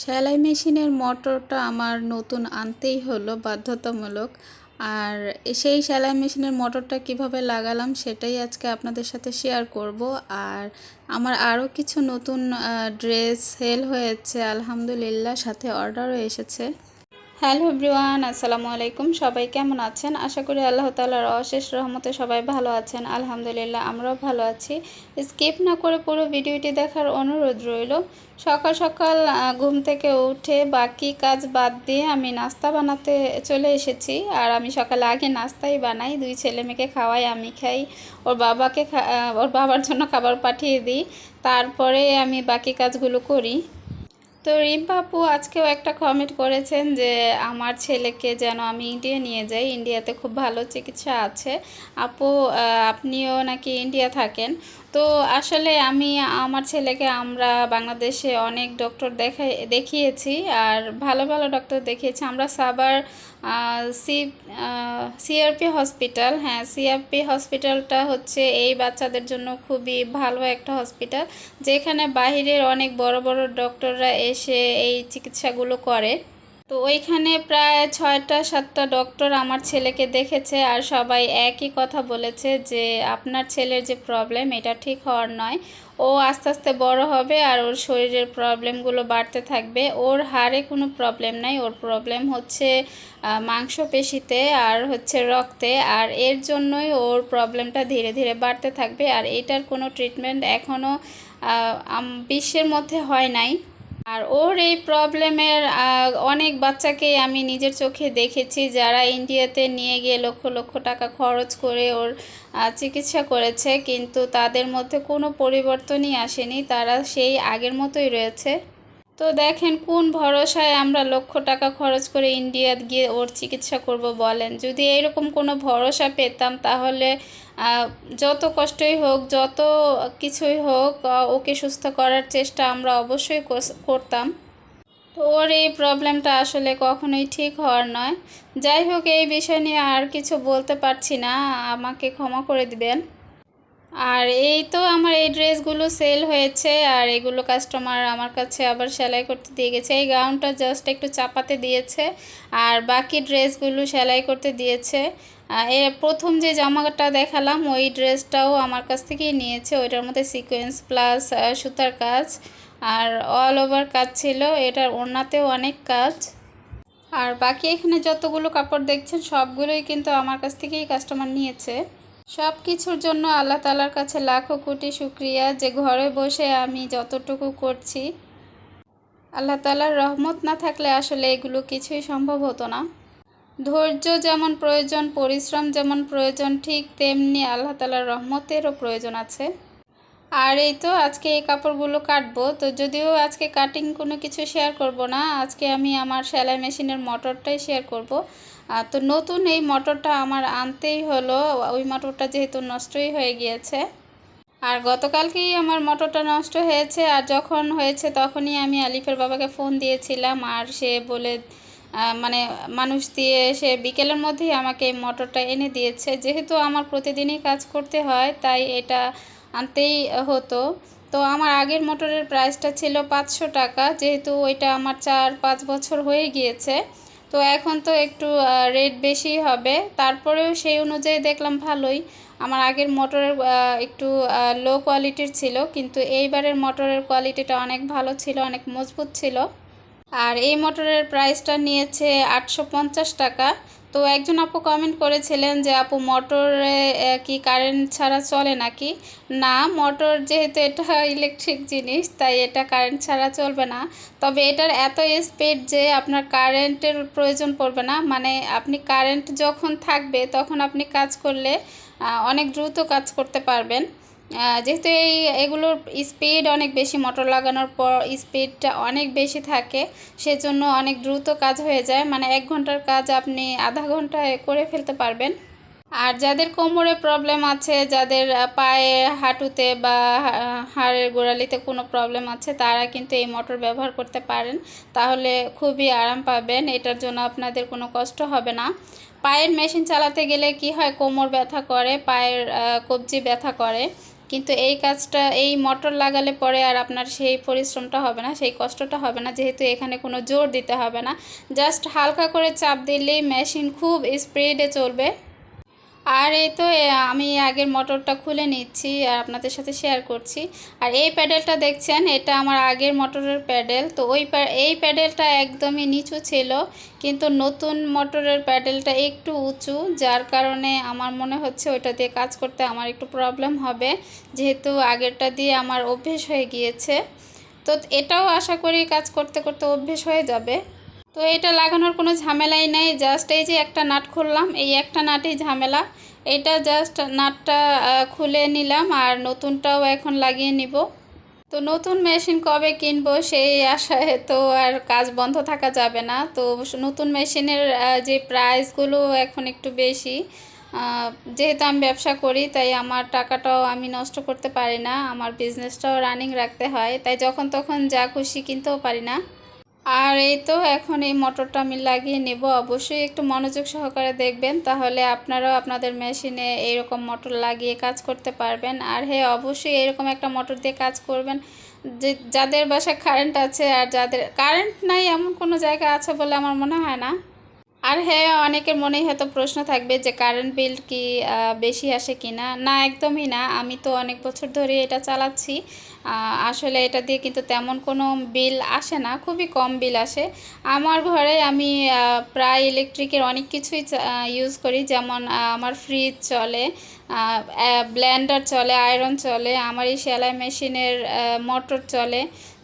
সেলাই মেশিনের মোটরটা আমার নতুন আনতেই হলো, বাধ্যতামূলক। আর সেই সেলাই মেশিনের মোটরটা কীভাবে লাগালাম সেটাই আজকে আপনাদের সাথে শেয়ার করব। আর আমার আরও কিছু নতুন ড্রেস সেল হয়েছে, আলহামদুলিল্লাহ, সাথে অর্ডারও এসেছে। হ্যালো এভরিওয়ান, আসসালামু আলাইকুম। সবাই কেমন আছেন? আশা করি আল্লাহ তালার অশেষ রহমতে সবাই ভালো আছেন। আলহামদুলিল্লাহ, আমরাও ভালো আছি। স্কিপ না করে পুরো ভিডিওটি দেখার অনুরোধ রইল, সকাল সকাল ঘুম থেকে উঠে বাকি কাজ বাদ দিয়ে আমি নাস্তা বানাতে চলে এসেছি। আর আমি সকালে আগে নাস্তাই বানাই, দুই ছেলে মেয়েকে খাওয়াই, আমি খাই, ওর বাবাকে ওর বাবার জন্য খাবার পাঠিয়ে দিই। তারপরে আমি বাকি কাজগুলো করি। তো রিম্পা আপু আজকেও একটা কমেন্ট করেছেন যে, আমার ছেলেকে যেন আমি ইন্ডিয়া নিয়ে যাই। ইন্ডিয়াতে খুব ভালো চিকিৎসা আছে। আপু আপনিও নাকি ইন্ডিয়া থাকেন? তো আসলে আমি আমার ছেলেকে আমরা বাংলাদেশে অনেক ডক্টর দেখাই, দেখিয়েছি আর ভালো ভালো ডক্টর দেখিয়েছি। আমরা সাবার সি সিআরপি হসপিটাল হ্যাঁ সিআরপি হসপিটালটা হচ্ছে এই বাচ্চাদের জন্য খুবই ভালো একটা হসপিটাল যেখানে বাহিরের অনেক বড় বড় ডক্টররা এসে এই চিকিৎসাগুলো করে। তো ওইখানে প্রায় ছয়টা, সাতটা ডক্টর আমার ছেলেকে দেখেছে আর সবাই একই কথা বলেছে যে আপনার ছেলের যে প্রবলেম এটা ঠিক হওয়ার নয়। ও আস্তে আস্তে বড় হবে আর ওর শরীরের প্রবলেমগুলো বাড়তে থাকবে। ওর হাড়ে কোনো প্রবলেম নাই, ওর প্রবলেম হচ্ছে মাংসপেশিতে আর হচ্ছে রক্তে আর এর জন্যই ওর প্রবলেমটা ধীরে ধীরে বাড়তে থাকবে আর এটার কোনো ট্রিটমেন্ট এখনও বিশ্বের মধ্যে হয় নাই। আর ওর এই প্রবলেমের অনেক বাচ্চাকেই আমি নিজের চোখে দেখেছি যারা ইন্ডিয়াতে নিয়ে গিয়ে লক্ষ লক্ষ টাকা খরচ করে ওর চিকিৎসা করেছে। কিন্তু তাদের মধ্যে কোনো পরিবর্তনই আসেনি। তারা সেই আগের মতোই রয়েছে। তো দেখেন কোন ভরসায় আমরা লক্ষ টাকা খরচ করে ইন্ডিয়া গিয়ে ওর চিকিৎসা করব বলেন। যদি এরকম কোনো ভরসা পেতাম তাহলে যত কষ্টই হোক, যত কিছুই হোক ওকে সুস্থ করার চেষ্টা আমরা অবশ্যই করতাম। তো ওর এই প্রবলেমটা আসলে কখনোই ঠিক হওয়ার নয়। যাই হোক, এই বিষয় নিয়ে আর কিছু বলতে পারছি না। আমাকে ক্ষমা করে দিবেন। আর এই তো আমার এই ড্রেসগুলো সেল হয়েছে, আর এগুলো কাস্টমার আমার কাছে আবার সেলাই করতে দিয়ে গেছে। এই গাউনটা জাস্ট একটু চাপাতে দিয়েছে, আর বাকি ড্রেসগুলো সেলাই করতে দিয়েছে। এ প্রথম যে জামাটা দেখালাম, ওই ড্রেসটাও আমার কাছ থেকেই নিয়েছে। ওইটার মধ্যে সিকোয়েন্স প্লাস সুতার কাজ, আর অল ওভার কাজ ছিল। এটার ওড়নাতেও অনেক কাজ। আর বাকি এখানে যতগুলো কাপড় দেখছেন, সবগুলোই কিন্তু আমার কাছ থেকেই কাস্টমার নিয়েছে। সব কিছুর জন্য আল্লাহ তালার কাছে লাখো কোটি শুক্রিয়া যে ঘরে বসে আমি যতটুকু করছি। আল্লাহ তালার রহমত না থাকলে আসলে এগুলো কিছুই সম্ভব হতো না। ধৈর্য যেমন প্রয়োজন, পরিশ্রম যেমন প্রয়োজন, ঠিক তেমনি আল্লাহ তালার রহমতেরও প্রয়োজন আছে। আর এই তো আজকে এই কাপড়গুলো কাটবো। তো যদিও আজকে কাটিং কোনো কিছু শেয়ার করব না, আজকে আমি আমার সেলাই মেশিনের মোটরটাই শেয়ার করব। তো নতুন এই মোটরটা আমার আনতেই হলো। ওই মোটরটা যেহেতু নষ্টই হয়ে গিয়েছে। আর গতকালকেই আমার মোটরটা নষ্ট হয়েছে আর যখন হয়েছে তখনই আমি আলিফের বাবাকে ফোন দিয়েছিলাম আর সে বলে মানে মানুষ দিয়ে সে বিকেলের মধ্যেই আমাকে মোটরটা এনে দিয়েছে। যেহেতু আমার প্রতিদিনই কাজ করতে হয়, তাই এটা আনতেই হতো। তো আমার আগের মোটরের প্রাইসটা ছিল পাঁচশো টাকা, যেহেতু ওইটা আমার চার পাঁচ বছর হয়ে গিয়েছে। তো এখন তো একটু রেট বেশি হবে। তারপরেও সেই অনুযায়ী দেখলাম ভালোই। আমার আগের মোটরের একটু লো কোয়ালিটির ছিল, কিন্তু এইবারের মোটরের কোয়ালিটিটা অনেক ভালো ছিল, অনেক মজবুত ছিল। আর এই মোটরের প্রাইসটা নিয়েছে আটশো পঞ্চাশ টাকা। তো একজন আপু কমেন্ট করেছিলেন যে, আপু, মোটরে কি কারেন্ট ছাড়া চলে নাকি? না, মোটর যেহেতু এটা ইলেকট্রিক জিনিস, তাই এটা কারেন্ট ছাড়া চলবে না। তবে এটার এত স্পিড যে আপনার কারেন্টের প্রয়োজন পড়বে না। মানে আপনি কারেন্ট যখন থাকবে, তখন আপনি কাজ করলে অনেক দ্রুত কাজ করতে পারবেন। যেহেতু এই, এগুলোর স্পিড অনেক বেশি মোটর লাগানোর পর স্পিডটা অনেক বেশি থাকে, সেজন্য অনেক দ্রুত কাজ হয়ে যায়। মানে এক ঘণ্টার কাজ আপনি আধা ঘন্টায় করে ফেলতে পারবেন। আর যাদের কোমরে প্রবলেম আছে, যাদের পায়ে হাঁটুতে বা হাড়ের গোড়ালিতে কোনো প্রবলেম আছে, তারা কিন্তু এই মোটর ব্যবহার করতে পারেন। তাহলে খুবই আরাম পাবেন, এটার জন্য আপনাদের কোনো কষ্ট হবে না। পায়ের মেশিন চালাতে গেলে কি হয়? কোমর ব্যথা করে, পায়ের কবজি ব্যথা করে। কিন্তু এই কাজটা, এই মোটর লাগালে পরে আর আপনার সেই পরিশ্রমটা হবে না, সেই কষ্টটা হবে না, যেহেতু এখানে কোনো জোর দিতে হবে না। জাস্ট হালকা করে চাপ দিলেই মেশিন খুব স্পিডে চলবে। আর এই তো আমি আগের মোটরটা খুলে নিচ্ছি আর আপনাদের সাথে শেয়ার করছি। আর এই প্যাডেলটা দেখছেন, এটা আমার আগের মোটরের প্যাডেল তো ওই এই প্যাডেলটা একদমই নিচু ছিল, কিন্তু নতুন মোটরের প্যাডেলটা একটু উঁচু, যার কারণে আমার মনে হচ্ছে ওইটা দিয়ে কাজ করতে আমার একটু প্রবলেম হবে। যেহেতু আগেরটা দিয়ে আমার অভ্যেস হয়ে গিয়েছে। তো এটাও আশা করি কাজ করতে করতে অভ্যেস হয়ে যাবে। তো এটা লাগানোর কোনো ঝামেলাই নেই জাস্ট এই যে একটা নাট খুললাম, এই একটা নাটই ঝামেলা। এটা জাস্ট নাটটা খুলে নিলাম আর নতুনটাও এখন লাগিয়ে নিব। তো নতুন মেশিন কবে কিনবো সেই আশায় তো আর কাজ বন্ধ থাকা যাবে না। তো নতুন মেশিনের যে প্রাইসগুলো এখন একটু বেশি যেহেতু আমি ব্যবসা করি, তাই আমার টাকাটাও আমি নষ্ট করতে পারি না, আমার বিজনেসটাও রানিং রাখতে হয়, তাই যখন তখন যা খুশি কিনতেও পারি না। আর এই তো এখন এই মোটরটা আমি লাগিয়ে নেব। অবশ্যই একটু মনোযোগ সহকারে দেখবেন, তাহলে আপনারাও আপনাদের মেশিনে এইরকম মোটর লাগিয়ে কাজ করতে পারবেন। আর হ্যাঁ অবশ্যই এরকম একটা মোটর দিয়ে কাজ করবেন যে, যাদের বাসায় কারেন্ট আছে আর যাদের কারেন্ট নাই এমন কোনো জায়গা আছে বলে আমার মনে হয় না। আর হ্যাঁ অনেকের মনেই হয়তো প্রশ্ন থাকবে যে কারেন্ট বিল কি বেশি আসে কি না না একদমই না। আমি তো অনেক বছর ধরে এটা চালাচ্ছি। আসলে এটা দিয়ে কিন্তু তেমন কোনো বিল আসে না। খুবই কম বিল আসে। আমার ঘরে আমি প্রায় ইলেকট্রিকের অনেক কিছুই ইউজ করি। যেমন আমার ফ্রিজ চলে ব্লেন্ডার চলে আয়রন চলে, আমার এই সেলাই মেশিনের মোটর চলে।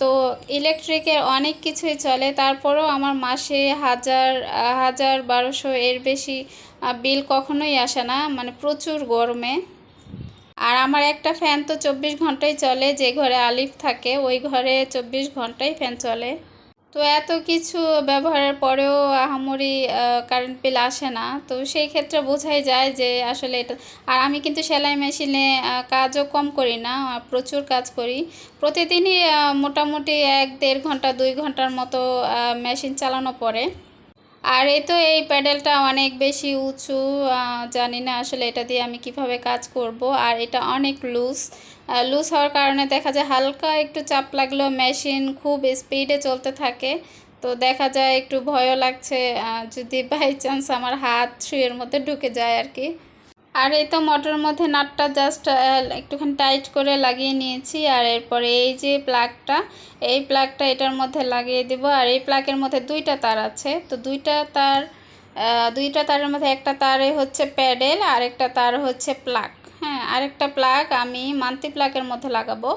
তো ইলেকট্রিকের অনেক কিছুই চলে, তারপরেও আমার মাসে হাজার হাজার বারোশো এর বেশি বিল কখনোই আসে না মানে প্রচুর গরমে। আর আমার একটা ফ্যান তো চব্বিশ ঘন্টাই চলে, যে ঘরে আলিফ থাকে, ওই ঘরে চব্বিশ ঘন্টাই ফ্যান চলে। তো এত কিছু ব্যবহারের পরেও আহামরি কারেন্ট বিল আসে না। তো সেই ক্ষেত্রে বোঝাই যায় যে আসলে এটা আর আমি কিন্তু সেলাই মেশিনে কাজও কম করি না প্রচুর কাজ করি। প্রতিদিনই মোটামুটি এক দেড় ঘণ্টা, দুই ঘণ্টার মতো মেশিন চালানো পড়ে। আর এই তো এই প্যাডেলটা অনেক বেশি উঁচু জানি না আসলে এটা দিয়ে আমি কীভাবে কাজ করব। আর এটা অনেক লুজ লুজ হওয়ার কারণে দেখা যায় হালকা একটু চাপ লাগলেও মেশিন খুব স্পিডে চলতে থাকে। তো দেখা যায় একটু ভয়ও লাগছে যদি বাই চান্স আমার হাত শুয়ের মধ্যে ঢুকে যায় আর কি। আর এই তো মোটরের মধ্যে নাটটা জাস্ট একটুখানি টাইট করে লাগিয়ে নিয়েছি। আর এরপরে এই যে প্লাগটা এই প্লাগটা এটার মধ্যে লাগিয়ে দেব। আর এই প্লাগের মধ্যে দুইটা তার আছে। তো দুইটা তার দুইটা তারের মধ্যে একটা তারে হচ্ছে প্যাডেল আর একটা তার হচ্ছে প্লাগ হ্যাঁ আরেকটা প্লাগ আমি মান্তি প্লাগের মধ্যে লাগাবো।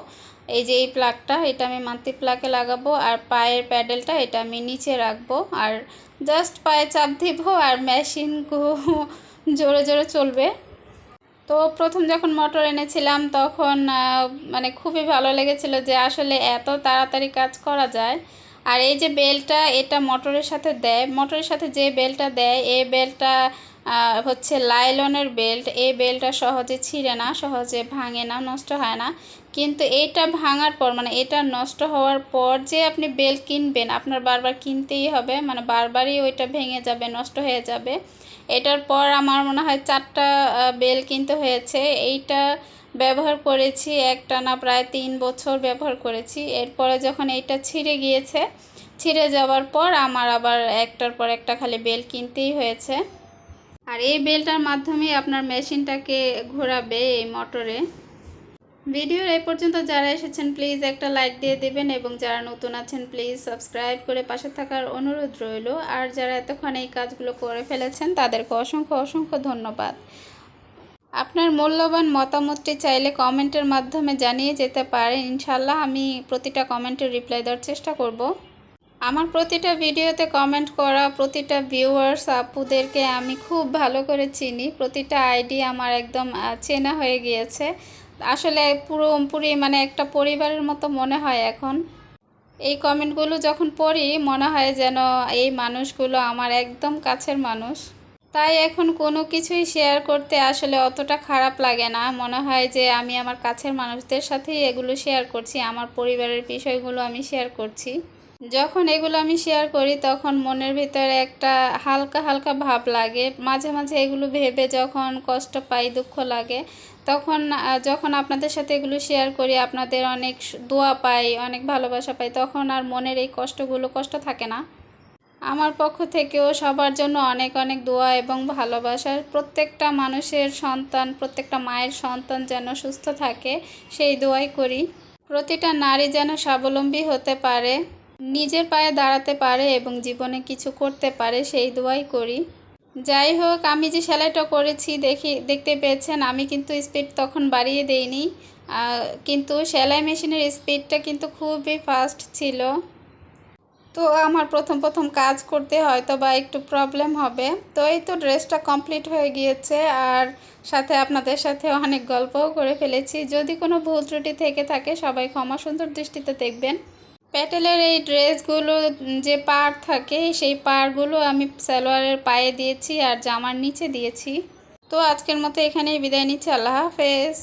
এই যে এই প্লাগটা এটা আমি মান্তি প্লাগে লাগাবো আর পায়ের প্যাডেলটা এটা আমি নিচে রাখব। আর জাস্ট পায়ে চাপ দিব আর মেশিন জোরে জোরে চলবে। তো প্রথম যখন মোটর এনেছিলাম তখন মানে খুবই ভালো লেগেছিল যে আসলে এত তাড়াতাড়ি কাজ করা যায়। আর এই যে বেলটা এটা মোটরের সাথে দেয়। মোটরের সাথে যে বেলটা দেয়, এই বেলটা হচ্ছে লাইলনের বেল্ট, এই বেল্টটা সহজে ছিঁড়ে না, সহজে ভাঙে না, নষ্ট হয় না। কিন্তু এইটা ভাঙার পর মানে এটা নষ্ট হওয়ার পর যে আপনি বেল্ট কিনবেন, আপনার বারবার কিনতেই হবে মানে বারবারই ওইটা ভেঙে যাবে, নষ্ট হয়ে যাবে। এটার পর আমার মনে হয় চারটা বেল কিনতে হয়েছে। এইটা ব্যবহার করেছি একটানা প্রায় তিন বছর ব্যবহার করেছি। এরপরে যখন এইটা ছিঁড়ে গিয়েছে, ছিঁড়ে যাওয়ার পর আমার আবার একটার পর একটা খালি বেল কিনতেই হয়েছে। আর এই বেলটার মাধ্যমে আপনার মেশিনটাকে ঘোরাবে এই মোটরে। ভিডিওর এই পর্যন্ত যারা এসেছেন প্লিজ একটা লাইক দিয়ে দেবেন এবং যারা নতুন আছেন প্লিজ সাবস্ক্রাইব করে পাশে থাকার অনুরোধ রইল। আর যারা এতক্ষণ এই কাজগুলো করে ফেলেছেন, তাদেরকে অসংখ্য অসংখ্য ধন্যবাদ। আপনার মূল্যবান মতামতটি চাইলে কমেন্টের মাধ্যমে জানিয়ে যেতে পারেন। ইনশাল্লাহ আমি প্রতিটা কমেন্টের রিপ্লাই দেওয়ার চেষ্টা করব। আমার প্রতিটা ভিডিওতে কমেন্ট করা, প্রতিটা ভিউয়ার্স আপুদেরকে আমি খুব ভালো করে চিনি। প্রতিটা আইডি আমার একদম চেনা হয়ে গিয়েছে। আসলে পুরোপুরি মানে একটা পরিবারের মতো মনে হয় এখন। এই কমেন্টগুলো যখন পড়ি, মনে হয় যেন এই মানুষগুলো আমার একদম কাছের মানুষ। তাই এখন কোনো কিছুই শেয়ার করতে আসলে অতটা খারাপ লাগে না। মনে হয় যে আমি আমার কাছের মানুষদের সাথেই এগুলো শেয়ার করছি, আমার পরিবারের বিষয়গুলো আমি শেয়ার করছি। যখন এগুলো আমি শেয়ার করি, তখন মনের ভিতরে একটা হালকা হালকা ভাব লাগে। মাঝে মাঝে এগুলো ভেবে যখন কষ্ট পাই, দুঃখ লাগে, তখন যখন আপনাদের সাথে এগুলো শেয়ার করি, আপনাদের অনেক দোয়া পাই, অনেক ভালোবাসা পাই, তখন আর মনের এই কষ্টগুলো, কষ্ট থাকে না। আমার পক্ষ থেকেও সবার জন্য অনেক অনেক দোয়া এবং ভালোবাসার প্রত্যেকটা মানুষের সন্তান, প্রত্যেকটা মায়ের সন্তান যেন সুস্থ থাকে, সেই দোয়াই করি। প্রতিটা নারী যেন স্বাবলম্বী হতে পারে। নিজের পায়ে দাঁড়াতে পারে এবং জীবনে কিছু করতে পারে, সেই দোয়াই করি। যাই হোক, আমি যে সেলাইটা করেছি, দেখি, দেখতে পেয়েছেন, আমি কিন্তু স্পিড তখন বাড়িয়ে দেইনি। কিন্তু সেলাই মেশিনের স্পিডটা কিন্তু খুবই ফাস্ট ছিল। তো আমার প্রথম প্রথম কাজ করতে হয়তো বা একটু প্রবলেম হবে। তো এই তো ড্রেসটা কমপ্লিট হয়ে গিয়েছে, আর সাথে আপনাদের সাথে অনেক গল্পও করে ফেলেছি। যদি কোনো ভুল ত্রুটি থেকে থাকে, সবাই ক্ষমা সুন্দর দৃষ্টিতে দেখবেন। প্যাটেলের এই ড্রেসগুলো যে পাড় থাকে, সেই পাড়গুলো আমি সালোয়ারের পায়ে দিয়েছি আর জামার নিচে দিয়েছি। তো আজকের মতো এখানেই বিদায় নিচ্ছি। আল্লাহ হাফেজ।